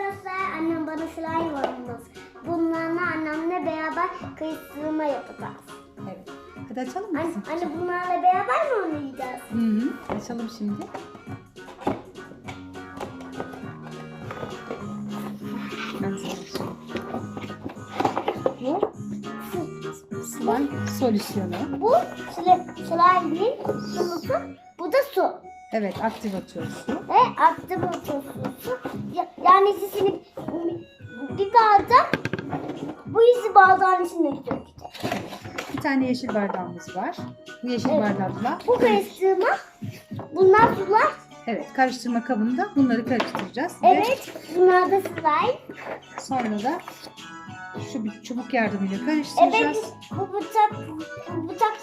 arkadaşlar annem bana slime varmış. Bunlarla annemle beraber kıyısırma yapacağız. Evet. Hadi açalım mı Anne, anne bunlarla beraber mi oynayacağız? Hı hı. Açalım şimdi. Bu slime solüsyonu. Bu sli- slime'in sulusu, bu da su. Evet aktivatör su. Ve aktif su. Ya- Yani ikisini bir bardak bu izi bardağın içine dökeceğiz. Bir tane yeşil bardağımız var. Bu yeşil Evet. bardakla Bu karıştırma, bunlar sular. evet karıştırma kabında bunları karıştıracağız. Evet, bunlar da. Ve sonra da şu bir çubuk yardımıyla karıştıracağız. Evet, bu bıçak, bu bıçak,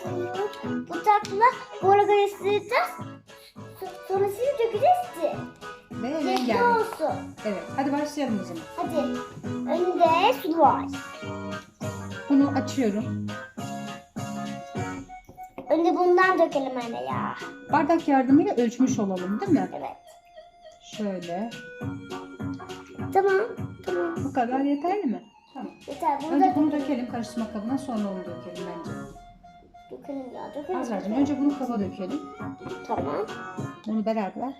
bıçakla böyle karıştıracağız. So- Sonra şimdi dökeceğiz ki. Ve Renkli rengarenk. olsun. Evet hadi başlayalım o zaman. Hadi. Önde su var. Bunu açıyorum. Önce bundan dökelim anne ya. Bardak yardımıyla ölçmüş olalım değil mi? Evet. Şöyle. Tamam. Tamam. Bu kadar yeterli mi? Tamam. Yeter. Bunu Önce da bunu dökelim karıştırma kabına sonra onu dökelim bence. dökelim ya. Dökelim. Azra'cığım önce bunu kaba dökelim. Tamam. Onu beraber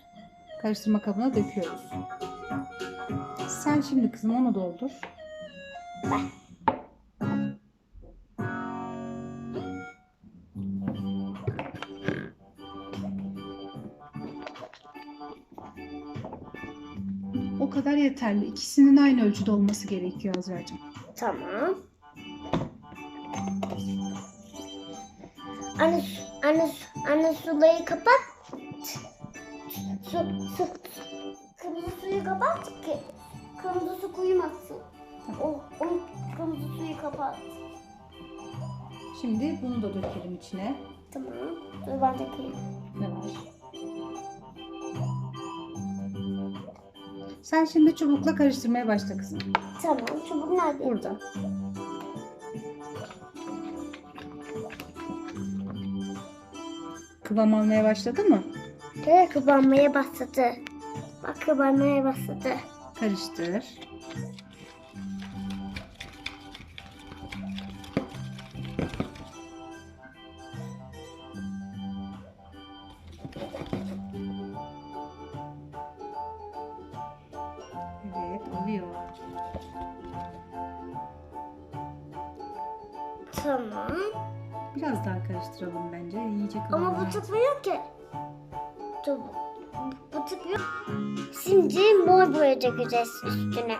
karıştırma kabına döküyoruz. Sen şimdi kızım onu doldur. O kadar yeterli. İkisinin aynı ölçüde olması gerekiyor Azra'cığım. Tamam. Anne, anne, anne sulayı kapat. Su, su, kırmızı suyu kapat ki kırmızı su kuyumasın. O, o kırmızı suyu kapat. Şimdi bunu da dökelim içine. Tamam. Dur ben dökeyim. Ne var? Sen şimdi çubukla karıştırmaya başla kızım. Tamam. Çubuk nerede? Burada. Kıvam almaya başladı mı? Evet kıvamaya başladı. Bak kıvamaya başladı. Karıştır. Evet, oluyor. Tamam. Biraz daha karıştıralım bence. İyice Ama bu tutmuyor ki. Dur. Bu tutmuyor. Şimdi mor boya dökeceğiz üstüne.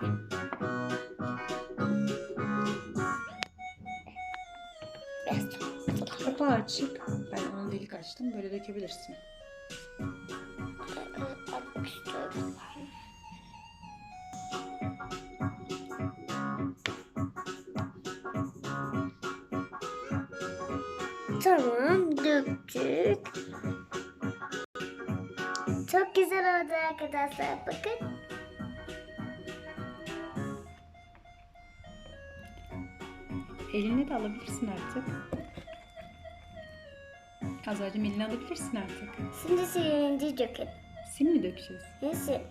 Kapağı açık. Ben onu delik açtım. Böyle dökebilirsin. Tamam döktük. Çok güzel oldu arkadaşlar bakın. Elini de alabilirsin artık. Azra'cığım elini alabilirsin artık. Şimdi silinci dökelim. Sim mi dökeceğiz? Neyse.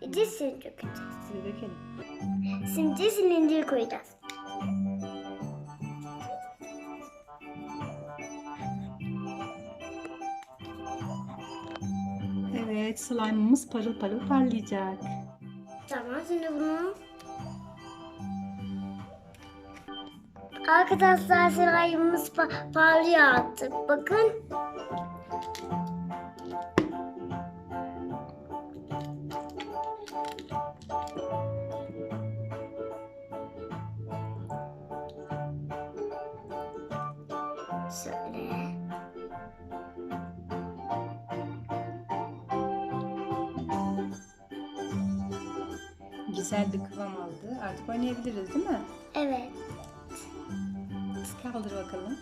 İyice silinci dökeceğiz. Size dökelim. Şimdi silinci koyacağız. Evet, slime'ımız parıl parıl parlayacak. Tamam şimdi bunu Arkadaşlar slime'ımız pa- parlıyor artık. Bakın. Şöyle. Güzel bir kıvam aldı. Artık oynayabiliriz değil mi? Evet. Kaldır bakalım.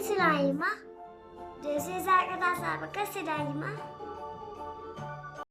Slime'a. Görüşürüz arkadaşlar. Bakın slime'a.